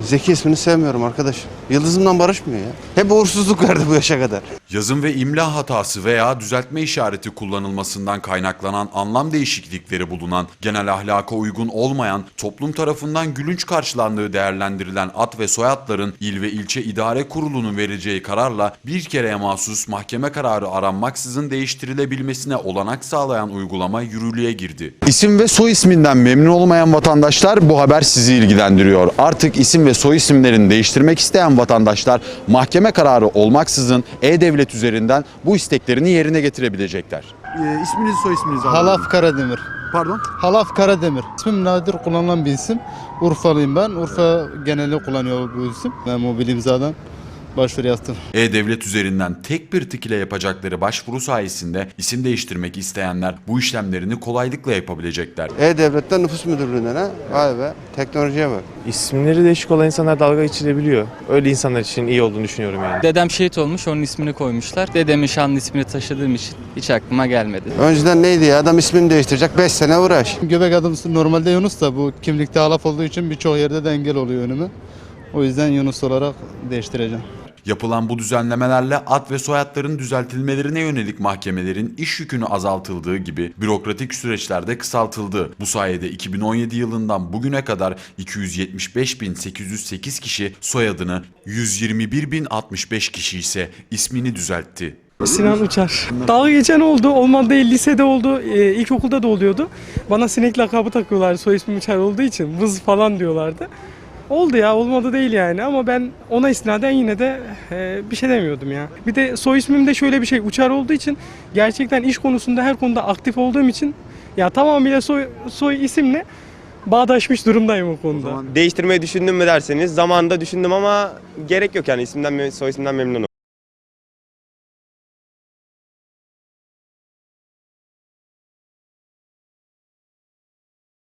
Zeki ismini sevmiyorum arkadaş. Yıldızımdan barışmıyor ya. Hep uğursuzluk verdi bu yaşa kadar. Yazım ve imla hatası veya düzeltme işareti kullanılmasından kaynaklanan anlam değişiklikleri bulunan, genel ahlaka uygun olmayan, toplum tarafından gülünç karşılandığı değerlendirilen ad ve soyadların il ve ilçe idare kurulunun vereceği kararla bir kereye mahsus mahkeme kararı aranmaksızın değiştirilebilmesine olanak sağlayan uygulama yürürlüğe girdi. İsim ve soy isminden memnun olmayan vatandaşlar bu haber sizi ilgilendiriyor. Artık isim ve soy isimlerini değiştirmek isteyen vatandaşlar mahkeme kararı olmaksızın E-Devlet üzerinden bu isteklerini yerine getirebilecekler. Ee, isminizi soy isminizi Halaf Karademir. Pardon. Halaf Karademir. İsmim nadir kullanılan bir isim. Urfalıyım ben. Urfa geneli kullanıyor bu isim. Ben mobil imzadan başvuru yaptım. E-Devlet üzerinden tek bir tık ile yapacakları başvuru sayesinde isim değiştirmek isteyenler bu işlemlerini kolaylıkla yapabilecekler. E-Devlet'ten nüfus müdürlüğüne ne? Vay be teknolojiye bak. İsimleri değişik olan insanlar dalga geçirebiliyor. Öyle insanlar için iyi olduğunu düşünüyorum yani. Dedem şehit olmuş onun ismini koymuşlar. Dedemin şanlı ismini taşıdığım için hiç aklıma gelmedi. Önceden neydi ya adam ismini değiştirecek 5 sene uğraş. Göbek adım normalde Yunus da bu kimlikte Halaf olduğu için birçok yerde de engel oluyor önüme. O yüzden Yunus olarak değiştireceğim. Yapılan bu düzenlemelerle ad ve soyadların düzeltilmelerine yönelik mahkemelerin iş yükünü azaltıldığı gibi bürokratik süreçlerde kısaltıldı. Bu sayede 2017 yılından bugüne kadar 275.808 kişi soyadını, 121.065 kişi ise ismini düzeltti. Sinan Uçar. Dalga geçen oldu. Olmadı değil lisede oldu. E, ilkokulda da oluyordu. Bana sinek lakabı takıyorlardı soy ismim Uçar olduğu için. Vız falan diyorlardı. Oldu ya olmadı değil yani ama ben ona istinaden yine de e, bir şey demiyordum ya. Bir de soy ismimde şöyle bir şey Uçar olduğu için gerçekten iş konusunda her konuda aktif olduğum için ya tamamıyla soy, soy isimle bağdaşmış durumdayım o konuda. Değiştirmeyi düşündüm mü derseniz zamanında düşündüm ama gerek yok yani isimden soy isimden memnunum.